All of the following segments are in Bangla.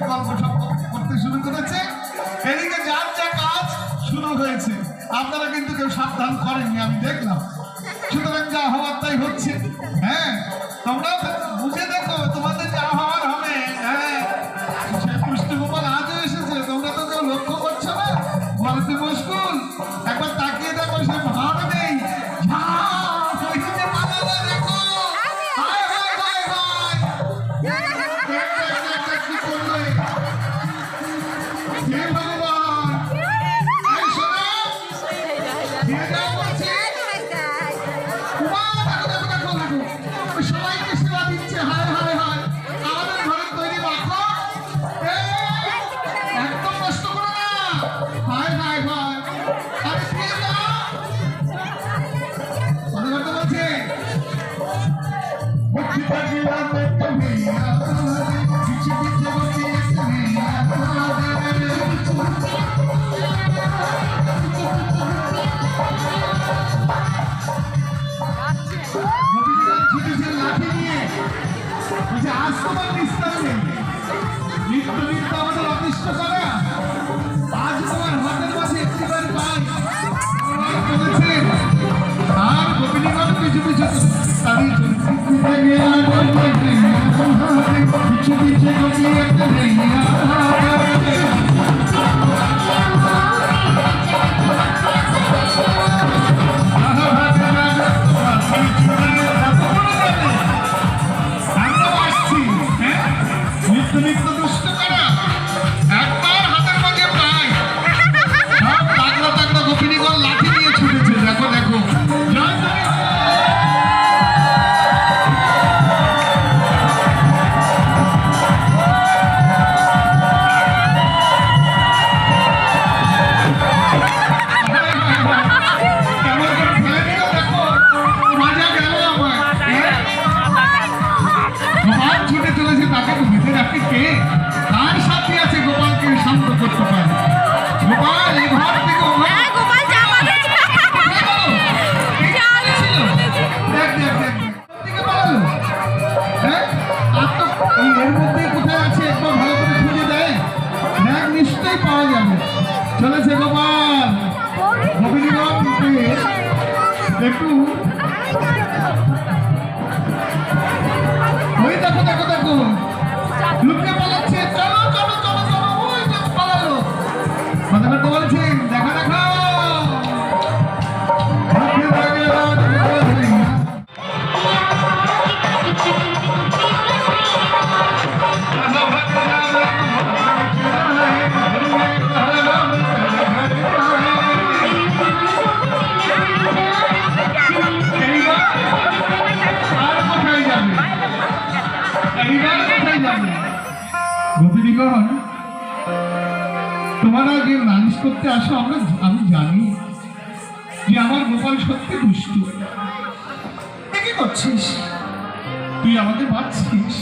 করতে শুরু করেছে এদিকে যার যা কাজ শুরু হয়েছে আপনারা কিন্তু কেউ সাবধান করেননি আমি দেখলাম সুতরাং যা হওয়ার তাই হচ্ছে হ্যাঁ তোমরা আমার নিস্তার নেই নিত্য নিত্য আমাদের অতিষ্ঠ করা। আজ তোমার হাতের মাঝে একটিবার পাই। বলেছেন আর গোপিনীগণ কিছু কিছু তাদের Anthony থাকে তার সাথে আছে গোপালকে শান্ত করতে পারে। গোপাল এই ঘর থেকে চলেছে গোপাল। গোবিন্দ একটু গোপীদিগণ তোমরা যে নালিশ করতে আসো, আমরা আমি জানি যে আমার গোপাল সত্যি দুষ্ট। কি করছিস? তুই আমাকে বাঁচছিস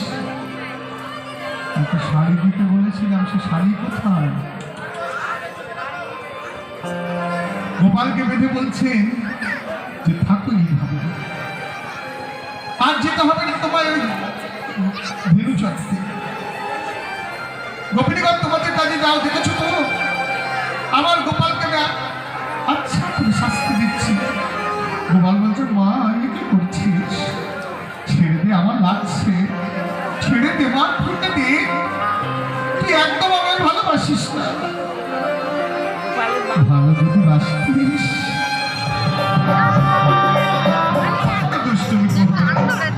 একটা শাড়ি দিতে বলেছিলাম, সে শাড়ি কোথায়? গোপালকে বেঁধে বলছেন যে থাকো এইভাবে আর যেতে হবে না তোমায় ওই ভেরু চড়তে গোপিনীগঞ্জ তোমাদের কাজে যাও, দেখেছ তো? আমার গোপালকে না আচ্ছা তুমি শাস্তি দিচ্ছি। গোপাল বলছে, মা আমি কি করছিস? ছেড়ে দে, আমার লাগছে। ছেড়ে দে, মা ফুটে দে। তুই একদম আমায় ভালোবাসিস না। ভালো যদি বাসিস দুষ্টুমি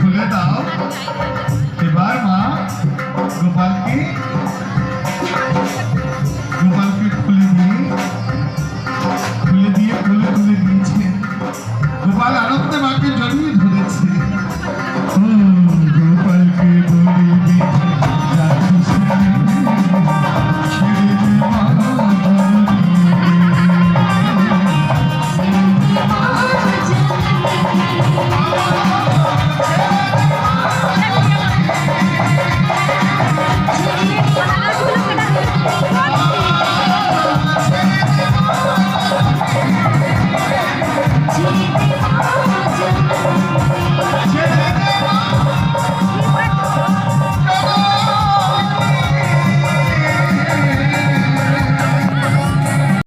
ভুলে দাও। এবার মা, গোপালকে